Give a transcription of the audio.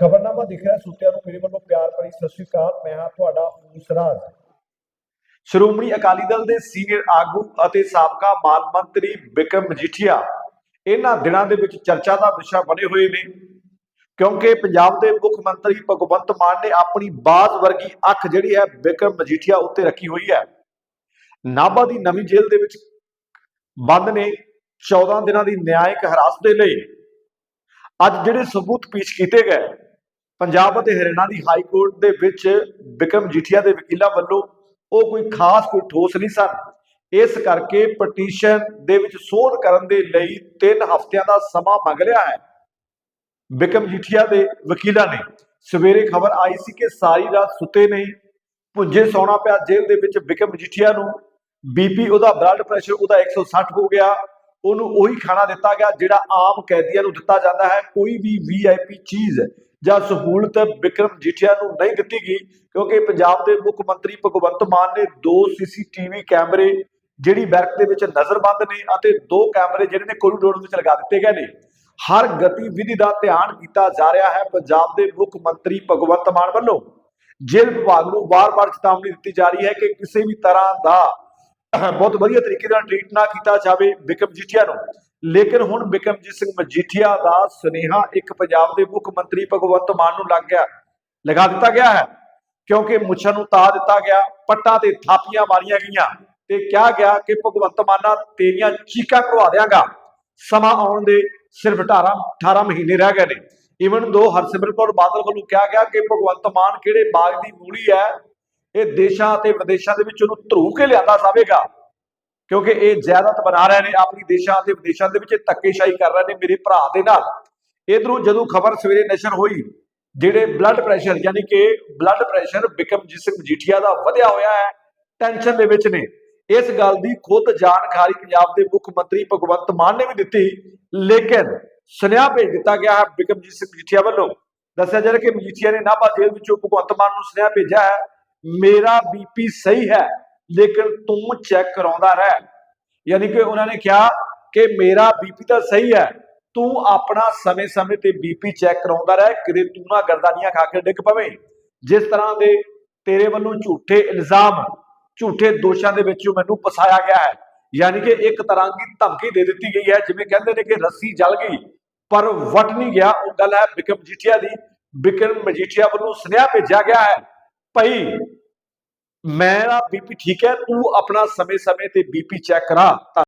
ਖਬਰਨਾਮਾ ਦਿਖ ਰਿਹਾ, ਸੁੱਤਿਆਂ ਨੂੰ ਮੇਰੇ ਵੱਲੋਂ ਪਿਆਰ ਭਰੀ ਸਤਿ ਸ਼੍ਰੀ ਅਕਾਲ, ਮੈਂ ਹਾਂ ਤੁਹਾਡਾ ਉਸਰਾਜ ਸ਼੍ਰੋਮਣੀ ਅਕਾਲੀ ਦਲ ਦੇ ਸੀਨੀਅਰ ਆਗੂ ਅਤੇ ਸਾਬਕਾ ਮਾਲ ਮੰਤਰੀ ਬਿਕਰਮ ਮਜੀਠੀਆ, ਇਹਨਾਂ ਦਿਨਾਂ ਦੇ ਵਿੱਚ ਚਰਚਾ ਦਾ ਵਿਸ਼ਾ ਬਣੇ ਹੋਏ ਨੇ, ਕਿਉਂਕਿ ਪੰਜਾਬ ਦੇ ਮੁੱਖ ਮੰਤਰੀ ਭਗਵੰਤ ਮਾਨ ਨੇ ਆਪਣੀ ਬਾਜ਼ ਵਰਗੀ ਅੱਖ ਜਿਹੜੀ ਹੈ ਬਿਕਰਮ ਮਜੀਠੀਆ ਉੱਤੇ ਰੱਖੀ ਹੋਈ ਹੈ। ਨਾਭਾ ਦੀ ਨਵੀਂ ਜੇਲ੍ਹ ਦੇ ਵਿੱਚ ਬੰਦ ਨੇ 14 ਦਿਨਾਂ ਦੀ ਨਿਆਇਕ ਹਿਰਾਸਤ ਦੇ ਲਈ। ਅੱਜ ਜਿਹੜੇ ਸਬੂਤ ਪੇਸ਼ ਕੀਤੇ ਗਏ ਪੰਜਾਬ ਅਤੇ ਹਰਿਆਣਾ ਦੀ ਹਾਈ ਕੋਰਟ ਦੇ ਵਿੱਚ ਬਿਕਰਮ ਜੀਠੀਆ ਦੇ ਵਕੀਲਾਂ ਵੱਲੋਂ ਉਹ ਕੋਈ ਖਾਸ ਕੋਈ ਠੋਸ ਨਹੀਂ ਸਨ। ਇਸ ਕਰਕੇ ਪਟੀਸ਼ਨ ਦੇ ਵਿੱਚ ਸੋਧ ਕਰਨ ਦੇ ਲਈ 3 ਹਫ਼ਤਿਆਂ ਦਾ ਸਮਾਂ ਮੰਗ ਲਿਆ ਹੈ। ਬਿਕਰਮ ਜੀਠੀਆ ਦੇ ਵਕੀਲਾਂ ਨੇ ਸਵੇਰੇ ਖਬਰ ਆਈ ਸੀ ਕਿ ਸਾਰੀ ਰਾਤ ਸੁੱਤੇ ਨਹੀਂ ਭੁੰਜੇ ਸੌਣਾ ਪਿਆ ਜੇਲ੍ਹ ਦੇ ਵਿੱਚ ਬਿਕਰਮ ਜੀਠੀਆ ਨੂੰ ਬੀਪੀ ਉਹਦਾ ਬਲੱਡ ਪ੍ਰੈਸ਼ਰ ਉਹਦਾ 160 ਹੋ ਗਿਆ ਉਹਨੂੰ ਉਹੀ ਖਾਣਾ ਦਿੱਤਾ ਗਿਆ ਜਿਹੜਾ ਆਮ ਕੈਦੀਆਂ ਨੂੰ ਦਿੱਤਾ ਜਾਂਦਾ ਹੈ, ਕੋਈ ਵੀ ਵੀਆਈਪੀ ਚੀਜ਼ ਜਾਂ ਸਹੂਲਤ ਬਿਕਰਮ ਜੀਠੀਆ ਨੂੰ ਨਹੀਂ ਦਿੱਤੀ ਗਈ, ਕਿਉਂਕਿ ਪੰਜਾਬ ਦੇ ਮੁੱਖ ਮੰਤਰੀ ਭਗਵੰਤ ਮਾਨ ਨੇ ਦੋ ਸੀਸੀਟੀਵੀ ਕੈਮਰੇ ਜਿਹੜੀ ਬੈਰਕ ਦੇ ਵਿੱਚ ਨਜ਼ਰਬੰਦ ਨੇ ਅਤੇ ਦੋ ਕੈਮਰੇ ਜਿਹੜੇ ਨੇ ਕੋਰੀਡੋਰ ਵਿੱਚ ਲਗਾ ਦਿੱਤੇ ਗਏ ਨੇ। ਹਰ ਗਤੀਵਿਧੀ ਦਾ ਧਿਆਨ ਕੀਤਾ ਜਾ ਰਿਹਾ ਹੈ ਪੰਜਾਬ ਦੇ ਮੁੱਖ ਮੰਤਰੀ ਭਗਵੰਤ ਮਾਨ ਵੱਲੋਂ। ਜੇਲ੍ਹ ਵਿਭਾਗ ਨੂੰ ਵਾਰ-ਵਾਰ ਚੇਤਾਵਨੀ ਦਿੱਤੀ ਜਾ ਰਹੀ ਹੈ ਕਿ ਕਿਸੇ ਵੀ ਤਰ੍ਹਾਂ ਦਾ ਬਹੁਤ ਵਧੀਆ ਤਰੀਕੇ ਨਾਲ ਟ੍ਰੀਟ ਨਾ ਕੀਤਾ ਜਾਵੇ ਬਿਕਮ ਜੀਠੀਆ ਨੂੰ। ਲੇਕਿਨ ਹੁਣ ਬਿਕਮਜੀਤ ਸਿੰਘ ਮਜੀਠੀਆ ਦਾ ਸੁਨੇਹਾ ਇੱਕ ਪੰਜਾਬ ਦੇ ਮੁੱਖ ਮੰਤਰੀ ਭਗਵੰਤ ਮਾਨ ਨੂੰ ਲੱਗ ਗਿਆ। ਲਗਾ ਦਿੱਤਾ ਗਿਆ ਹੈ, ਕਿਉਂਕਿ ਮੁੱਛਾਂ ਨੂੰ ਤਾ ਦਿੱਤਾ ਗਿਆ, ਪੱਟਾਂ ਤੇ ਥਾਪੀਆਂ ਮਾਰੀਆਂ ਗਈਆਂ ਤੇ ਕਿਹਾ ਗਿਆ ਕਿ ਭਗਵੰਤ ਮਾਨਾ ਤੇਰੀਆਂ ਚੀਕਾਂ ਕਰਵਾ ਦਿਆਂਗਾ। ਸਮਾਂ ਆਉਣ ਦੇ ਸਿਰਫ 18 18 ਮਹੀਨੇ ਰਹਿ ਗਏ ਨੇ। ਇਵਨ ਦੋ ਹਰਸਿਮਰਤ ਕੌਰ ਬਾਦਲ ਵੱਲੋਂ ਕਿਹਾ ਗਿਆ ਕਿ ਭਗਵੰਤ ਮਾਨ ਕਿਹੜੇ ਬਾਗ ਦੀ ਮੂਲੀ ਹੈ ਇਹ ਦੇਸ਼ਾਂ ਅਤੇ ਵਿਦੇਸ਼ਾਂ ਦੇ ਵਿੱਚ ਉਹਨੂੰ ਧਰੂ ਕੇ ਲਿਆਂਦਾ ਜਾਵੇਗਾ। ਕਿਉਂਕਿ ਇਹ ਜਾਇਦਾਦ ਬਣਾ ਰਹੇ ਨੇ, ਆਪਣੀ ਦੇਸ਼ਾਂ ਅਤੇ ਵਿਦੇਸ਼ਾਂ ਦੇ ਵਿੱਚ ਧੱਕੇਸ਼ਾਹੀ ਕਰ ਰਹੇ ਨੇ ਮੇਰੇ ਭਰਾ ਦੇ ਨਾਲ। ਇਧਰੋਂ ਜਦੋਂ ਖਬਰ ਸਵੇਰੇ ਨਸ਼ਰ ਹੋਈ, ਜਿਹੜੇ ਬਲੱਡ ਪ੍ਰੈਸ਼ਰ ਯਾਨੀ ਕਿ ਬਲੱਡ ਪ੍ਰੈਸ਼ਰ ਬਿਕਮਜੀਤ ਸਿੰਘ ਮਜੀਠੀਆ ਦਾ ਵਧਿਆ ਹੋਇਆ ਹੈ ਟੈਨਸ਼ਨ ਦੇ ਵਿੱਚ ਨੇ। ਇਸ ਗੱਲ ਦੀ ਖੁਦ ਜਾਣਕਾਰੀ ਪੰਜਾਬ ਦੇ ਮੁੱਖ ਮੰਤਰੀ ਭਗਵੰਤ ਮਾਨ ਨੇ ਵੀ ਦਿੱਤੀ, ਲੇਕਿਨ ਸੁਨੇਹਾ ਭੇਜ ਦਿੱਤਾ ਗਿਆ ਹੈ ਬਿਕਮਜੀਤ ਸਿੰਘ ਮਜੀਠੀਆ ਵੱਲੋਂ। ਦੱਸਿਆ ਜਾ ਰਿਹਾ ਕਿ ਮਜੀਠੀਆ ਨੇ ਨਾਭਾ ਜੇਲ੍ਹ ਵਿੱਚੋਂ ਭਗਵੰਤ ਮਾਨ ਨੂੰ ਸੁਨੇਹਾ ਭੇਜਿਆ ਹੈ। ਮੇਰਾ ਬੀਪੀ ਸਹੀ ਹੈ, ਲੇਕਿਨ ਤੂੰ ਚੈੱਕ ਕਰਾਉਂਦਾ ਰਹਿ। ਯਾਨੀ ਕਿ ਉਹਨਾਂ ਨੇ ਕਿਹਾ ਕਿ ਮੇਰਾ ਬੀਪੀ ਤਾਂ ਸਹੀ ਹੈ, ਤੂੰ ਆਪਣਾ ਸਮੇਂ-ਸਮੇਂ ਤੇ ਬੀਪੀ ਚੈੱਕ ਕਰਾਉਂਦਾ ਰਹਿ, ਕਿਤੇ ਤੂੰ ਨਾ ਗਰਦਾਨੀਆਂ ਖਾ ਕੇ ਡਿੱਗ ਪਵੇਂ। ਜਿਸ ਤਰ੍ਹਾਂ ਦੇ ਤੇਰੇ ਵੱਲੋਂ ਝੂਠੇ ਇਲਜ਼ਾਮ, ਝੂਠੇ ਦੋਸ਼ਾਂ ਦੇ ਵਿੱਚ ਮੈਨੂੰ ਫਸਾਇਆ ਗਿਆ ਹੈ। ਯਾਨੀ ਕਿ ਇੱਕ ਤਰ੍ਹਾਂ ਦੀ ਧਮਕੀ ਦੇ ਦਿੱਤੀ ਗਈ ਹੈ, ਜਿਵੇਂ ਕਹਿੰਦੇ ਨੇ ਕਿ ਰੱਸੀ ਜਲ ਗਈ, ਪਰ ਵਟ ਨਹੀਂ ਗਿਆ। ਉਹ ਗੱਲ ਹੈ ਬਿਕਮ ਮਜੀਠੀਆ ਦੀ। ਬਿਕਮ ਮਜੀਠੀਆ ਵੱਲੋਂ ਸੁਨੇਹਾ ਭੇਜਿਆ ਗਿਆ ਹੈ ਭਾਈ ਮੇਰਾ ਬੀਪੀ ਠੀਕ ਹੈ ਤੂੰ ਆਪਣਾ ਸਮੇਂ-ਸਮੇਂ ਤੇ ਬੀਪੀ ਚੈੱਕ ਕਰਾ ਤਾਂ